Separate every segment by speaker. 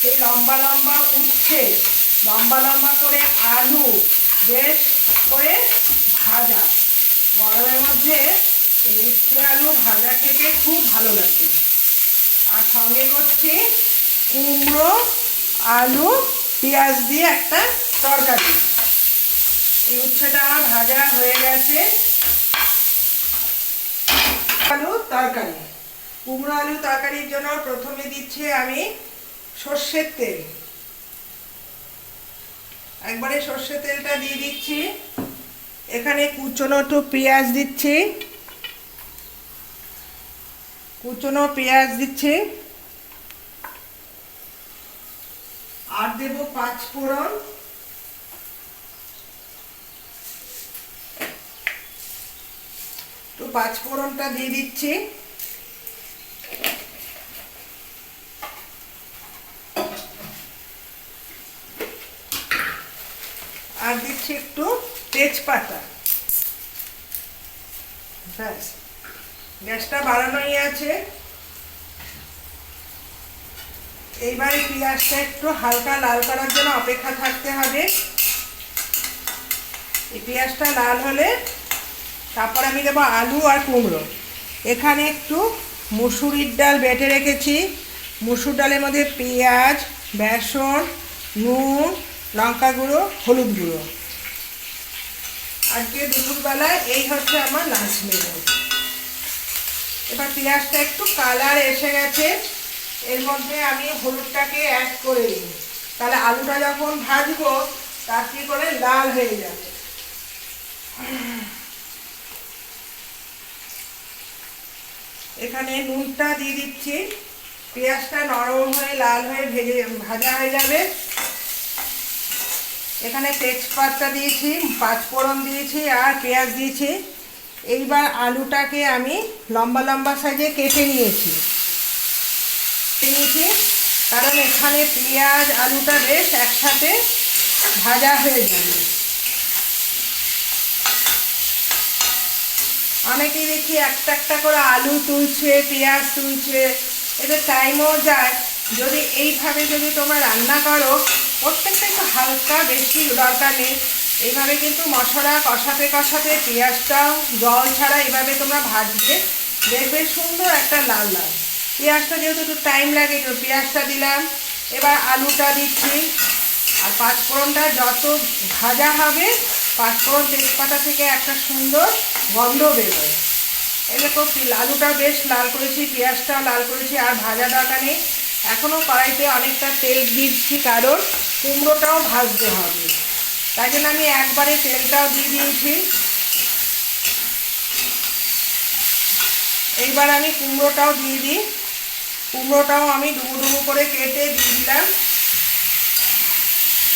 Speaker 1: সেই লম্বা লম্বা উচ্ছে, লম্বা লম্বা করে আলু, বেশ করে ভাজা। গরমের মধ্যে এই উচ্ছে আলু ভাজা খেতে খুব ভালো লাগে। আর সঙ্গে করছি কুমড়ো, আলু, পেঁয়াজ দিয়ে একটা তরকারি। এই উচ্ছেটা আমার ভাজা হয়ে গেছে। আলু তরকারি। কুমড়ো আলু তরকারির জন্য প্রথমে দিচ্ছি আমি সর্ষের তেল। একবারে সর্ষের তেলটা দিয়ে দিচ্ছি। এখানে কুচনো পেঁয়াজ দিচ্ছি। কুচনো পেঁয়াজ দিচ্ছি। আর দেব পাঁচ ফোড়ন। তো পাঁচ ফোড়নটা দিয়ে দিচ্ছি। আর দিচ্ছি একটু তেজপাতা। ব্যাস। গ্যাসটা বাড়ানোই আছে। এইবারে পেঁয়াজটা একটু হালকা লাল করার জন্য অপেক্ষা থাকতে হবে। এই পেঁয়াজটা লাল হলে তারপর আমি দেবো আলু আর কুমড়ো। এখানে একটু মুসুরির ডাল বেটে রেখেছি। মুসুর ডালের মধ্যে পেঁয়াজ, বেসন, নুন লঙ্কা গুঁড়ো, হলুদ গুঁড়ো। আজকে দুপুরবেলায় এই হচ্ছে আমার লাঞ্চ মেনু এবার পেঁয়াজটা একটু কালার এসে গেছে। এর মধ্যে আমি হলুদটাকে অ্যাড করে দিই। তাহলে আলুটা যখন ভাজবো, তার কি করে? লাল হয়ে যাবে। এখানে নুনটা দিয়ে দিচ্ছি। পেঁয়াজটা নরম হয়ে, লাল হয়ে ভেজে ভাজা হয়ে যাবে। এখানে তেজপাতা দিয়েছি, পাঁচফোড়ন দিয়েছি আর পেঁয়াজ দিয়েছি। এইবার আলুটাকে আমি লম্বা লম্বা সাইজে কেটে নিয়েছি। নিয়েছি, কারণ এখানে পেঁয়াজ, আলুটা বেশ একসাথে ভাজা হয়ে যাবে। অনেকেই দেখি একটা একটা করে আলু তুলছে, পেঁয়াজ তুলছে, এতে টাইমও যায়। যদি এইভাবে যদি তোমরা রান্না করো প্রত্যেকটা একটু হালকা বেশি দরকার নেই। এইভাবে কিন্তু মশলা কষাতে কষাতে পেঁয়াজটাও জল ছাড়া এইভাবে তোমরা ভাজবে। দেখবে সুন্দর একটা লাল লাল। পেঁয়াজটা যেহেতু একটু টাইম লাগে, একটু পেঁয়াজটা দিলাম। এবার আলুটা দিচ্ছি। আর পাঁচফোড়নটা যত ভাজা হবে, পাঁচফোড়ন তেজপাতা থেকে একটা সুন্দর গন্ধ বেরোয়। এরকম আলুটা বেশ লাল করেছি, পেঁয়াজটাও লাল করেছি, আর ভাজা দরকার নেই। এখনও কড়াইতে অনেকটা তেল দিচ্ছি, কারণ কুমড়োটাও ভাজতে হবে। তাই জন্য আমি একবারে তেলটাও দিয়ে দিয়েছি। এইবার আমি কুমড়োটাও দিয়ে দিই। কুমড়োটাও আমি ডুবো ডুবো করে কেটে দিয়ে দিলাম।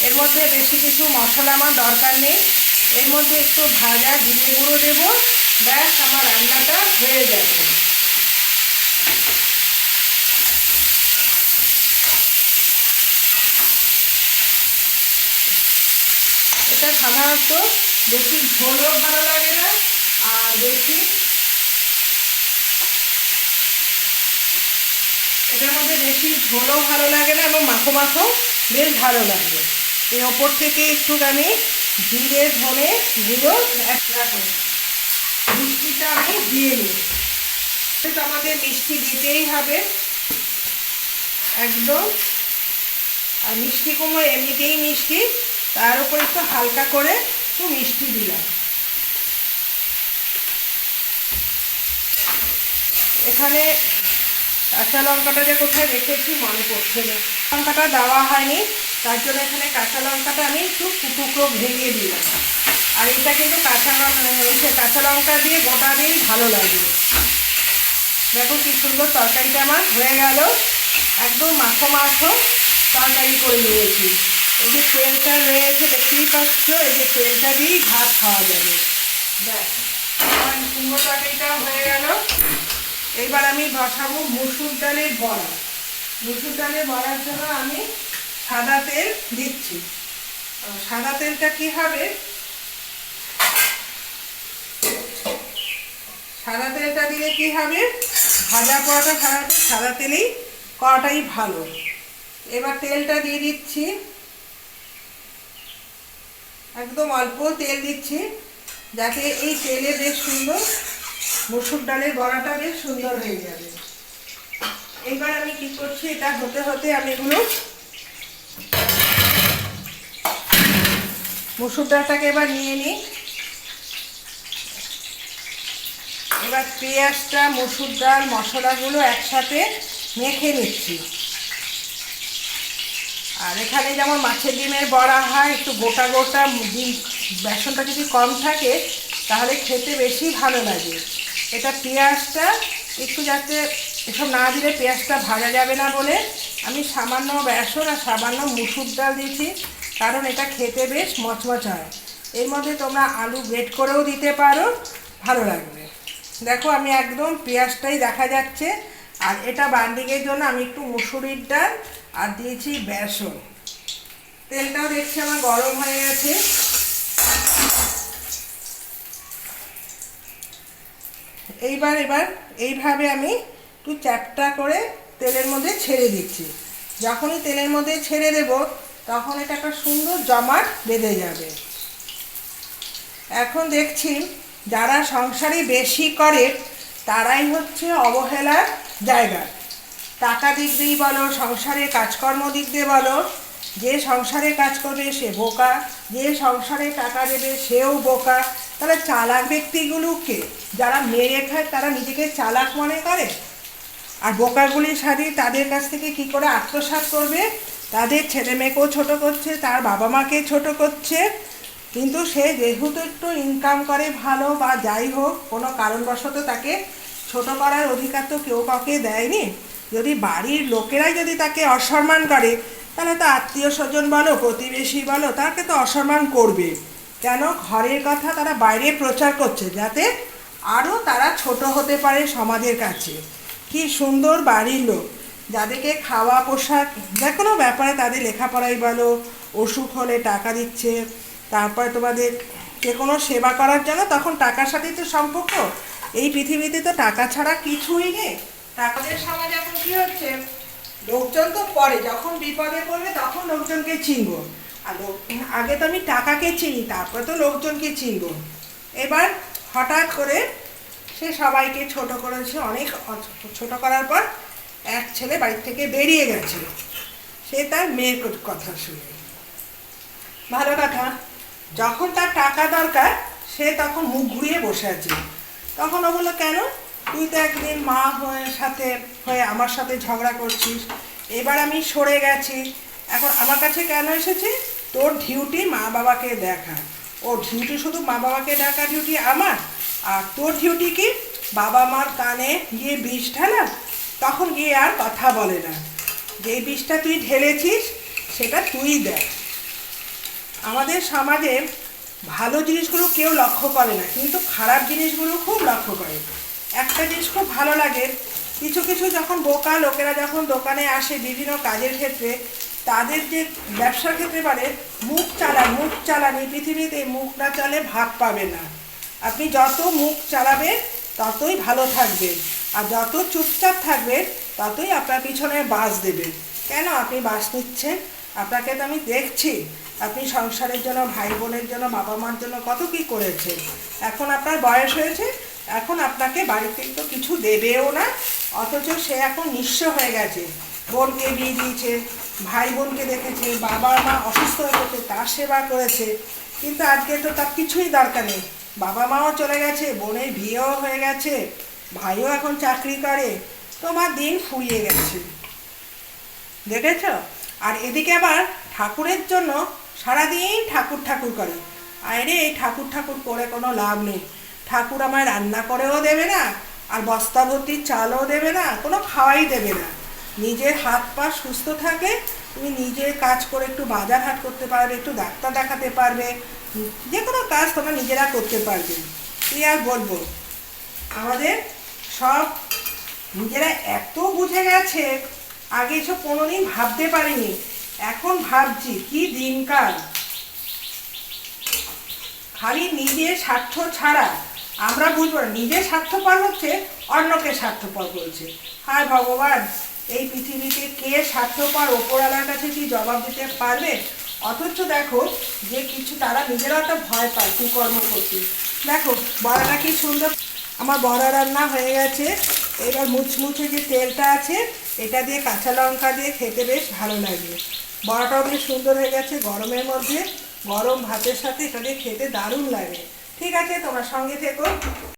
Speaker 1: এর মধ্যে বেশি কিছু মশলা আমার দরকার নেই। এর মধ্যে একটু ভাজা জিরে গুঁড়ো দেবো। ব্যাস, আমার রান্নাটা হয়ে যাবে। এটা সাধারণত বেশি ঝোলও ভালো লাগে না, আর বেশি এটার মধ্যে বেশি ঝোলও ভালো লাগে না এবং মাখো মাখো বেশ ভালো লাগবে। এই ওপর থেকে একটুখানি জিরে, ধনে গুঁড়ো করে। মিষ্টিটা আমি দিয়ে নিই। আমাদের মিষ্টি দিতেই হবে। একদম। আর মিষ্টি কুমড়ো এমনিতেই মিষ্টি। তার উপর একটু হালকা করে একটু মিষ্টি দিলাম। এখানে কাঁচা লঙ্কাটা যে কোথায় রেখেছি মনে পড়ছে না। লঙ্কাটা দেওয়া হয়নি, তার জন্য এখানে কাঁচা লঙ্কাটা আমি একটু টুকরো ভেঙে দিলাম। আর এটা কিন্তু কাঁচা লঙ্কা কাঁচা লঙ্কা দিয়ে গোটা দিয়েই ভালো লাগবে। দেখো কি সুন্দর তরকারিটা আমার হয়ে গেল। একদম মাখো মাখো তরকারি করে নিয়েছি। এই যে তেলটা রয়েছে দেখতেই পাচ্ছ? এই যে তেলটা দিয়েই ভাত খাওয়া যাবে। ব্যাস কুমড়ো তরকারিটা হয়ে গেল। এবার আমি বসাবো মুসুর ডালের বড়া। মুসুর ডালের বড়ার জন্য আমি সাদা তেল দিচ্ছি। সাদা তেলটা কি হবে? সাদা তেলটা দিলে কি হবে? ভাজা করাটা সাদা সাদা তেলেই করাটাই ভালো। এবার তেলটা দিয়ে দিচ্ছি একদম অল্প তেল দিচ্ছি, যাতে এই তেলে বেশ সুন্দর মসুর ডালের বড়াটা বেশ সুন্দর হয়ে যাবে। এবার আমি কি করছি, এটা হতে হতে আমি এগুলো মসুর ডালটাকে এবার নিয়ে নিই। এবার পেঁয়াজটা, মসুর ডাল, মশলাগুলো একসাথে মেখে নিচ্ছি। আর এখানে যেমন মাছের ডিমের বড়া হয়, একটু গোটা গোটা ডিম, বেসনটা যদি কম থাকে, তাহলে খেতে বেশি ভালো লাগে। এটা পেঁয়াজটা একটু যাতে এসব না দিলে পেঁয়াজটা ভাজা যাবে না বলে আমি সামান্য বেসন আর সামান্য মুসুর ডাল দিয়েছি, কারণ এটা খেতে বেশ মচমচ হয়। এর মধ্যে তোমরা আলু গ্রেট করেও দিতে পারো, ভালো লাগবে। দেখো আমি একদম পেঁয়াজটাই দেখা যাচ্ছে, আর এটা বান্ডিংয়ের জন্য আমি একটু মুসুরির ডাল আর দিয়েছি বেসন। তেলটাও দেখছি আমার গরম হয়ে গেছে। এইবার, এবার এইভাবে আমি একটু চ্যাপটা করে তেলের মধ্যে ছেড়ে দিচ্ছি। যখনই তেলের মধ্যে ছেড়ে দেব, তখন এটা একটা সুন্দর জমাট বেঁধে যাবে। এখন দেখছি যারা সংসারে বেশি করে, তারাই হচ্ছে অবহেলার জায়গা। টাকা দিক দিয়েই বলো, সংসারে কাজকর্ম দিক দিয়ে বলো, যে সংসারে কাজ করবে সে বোকা, যে সংসারে টাকা দেবে সেও বোকা। তাহলে চালাক ব্যক্তিগুলোকে যারা মেরে খায়, তারা নিজেকে চালাক মনে করে? আর বোকাগুলি সারি তাদের কাছ থেকে কি করে আত্মসাৎ করবে? তাদের ছেলে মেয়েকেও ছোটো করছে, তার বাবা মাকে ছোট করছে। কিন্তু সে যেহেতু একটু ইনকাম করে ভালো বা যাই হোক, কোনো কারণবশত তাকে ছোট করার অধিকার তো কেউ কাউকে দেয়নি। যদি বাড়ির লোকেরাই যদি তাকে অসম্মান করে, তাহলে তো আত্মীয় স্বজন বলো, প্রতিবেশী বলো, তাকে তো অসম্মান করবে। কেন? ঘরের কথা তারা বাইরে প্রচার করছে, যাতে আরও তারা ছোট হতে পারে সমাজের কাছে। কি সুন্দর বাড়ির লোক। যাদেরকে খাওয়া পোশাক যে কোনো ব্যাপারে তাদের লেখাপড়াই বলো, অসুখ হলে টাকা দিচ্ছে, তারপরে তোমাদের যে কোনো সেবা করার জন্য তখন টাকার সাথেই তো সম্পর্ক। এই পৃথিবীতে তো টাকা ছাড়া কিছুই নেই। টাকাদের সমাজ এখন কি হচ্ছে? লোকজন তো পরে যখন বিপদে পড়বে তখন লোকজনকে চিনবো। আর আগে তো আমি টাকাকে চিনি, তারপরে তো লোকজনকে চিনবো। এবার হঠাৎ করে সে সবাইকে ছোট করেছে, অনেক ছোট করার পর এক ছেলে বাড়ি থেকে বেরিয়ে গেছে। সে তার মেয়ের কথা শুনে। ভালো কথা, যখন তার টাকা দরকার, সে তখন মুখ ঘুরিয়ে বসে আছে। তখন ও বলল, কেন? তুই তো একদিন মা হয়ে সাথে হয়ে আমার সাথে ঝগড়া করছিস। এবার আমি সরে গেছি। এখন আমার কাছে কেন এসেছে? তোর ডিউটি মা বাবাকে দেখা। ও ডিউটি শুধু মা বাবাকে ডাকা ডিউটি আমার? আর তোর ডিউটি কি? বাবা মার কানে গিয়ে বিষ ঢালা? তখন গিয়ে আর কথা বলে না। যেই বিষটা তুই ঢেলেছিস, সেটা তুই দেখ। আমাদের সমাজে ভালো জিনিসগুলো কেউ লক্ষ্য করে না, কিন্তু খারাপ জিনিসগুলো খুব লক্ষ্য করে। একটা জিনিস খুব ভালো লাগে, কিছু কিছু যখন বোকা লোকেরা যখন দোকানে আসে বিভিন্ন কাজের ক্ষেত্রে, তাদের যে ব্যবসার ক্ষেত্রে পারে, মুখ চালা, মুখ চালানি, পৃথিবীতে মুখ না চালে ভাত পাবে না। আপনি যত মুখ চালাবেন ততই ভালো থাকবে। আর যত চুপচাপ থাকবে, ততই আপনার পিছনে বাস দেবে। কেন আপনি বাস নিচ্ছেন? আপনাকে তো আমি দেখছি। আপনি সংসারের জন্য, ভাই বোনের জন্য বাবা মার জন্য কত কি করেছেন? এখন আপনার বয়স হয়েছে এখন আপনাকে বাড়িতে তো কিছু দেবেও না, অথচ সে এখন নিঃস্ব হয়ে গেছে। বোনকে বিয়ে দিয়েছে ভাই বোনকে দেখেছে বাবা মা অসুস্থ হয়ে গেছে, তার সেবা করেছে। কিন্তু আজকে তো তার কিছুই দরকার নেই। বাবা মাও চলে গেছে, বোনের বিয়েও হয়ে গেছে, ভাইও এখন চাকরি করে তোমার দিন ফুরিয়ে গেছে। দেখেছ? আর এদিকে আবার ঠাকুরের জন্য সারাদিন ঠাকুর ঠাকুর করে। আরে এই ঠাকুর ঠাকুর করে কোনো লাভ নেই। ঠাকুর আমায় রান্না করেও দেবে না, আর বস্তা চালও দেবে না, কোনো খাওয়াই দেবে না। নিজের হাত পা সুস্থ থাকে, তুমি নিজে কাজ করে একটু বাজার হাট করতে পারবে, একটু ডাক্তার দেখাতে পারবে, যে কোনো কাজ তোমরা নিজেরা করতে পারবে। কি আর বলব? আমাদের সব নিজেরা এত বুঝে গেছে, আগে এসব কোনোদিন ভাবতে পারিনি, এখন ভাবছি কি দিনকাল। খালি নিজের স্বার্থ ছাড়া আমরা বুঝব না, নিজের স্বার্থপর হচ্ছে অন্যকে স্বার্থপর বলছে। হায় ভগবান, এই পৃথিবীতে কে স্বার্থপর? ওপরওয়ালার কাছে কি জবাব দিতে পারবে? অথচ দেখো, যে কিছু তারা নিজেরাও একটা ভয় পায়, কুকর্ম করতে। দেখো, বড়াটা কি সুন্দর। আমার বড়া রান্না হয়ে গেছে। এবার মুচমুচে যে তেলটা আছে, এটা দিয়ে কাঁচা লঙ্কা দিয়ে খেতে বেশ ভালো লাগে। বড়াটাও বেশ সুন্দর হয়ে গেছে গরমের মধ্যে। গরম ভাতের সাথে এটা দিয়ে খেতে দারুণ লাগে। ঠিক আছে তোমার সঙ্গে থেকো।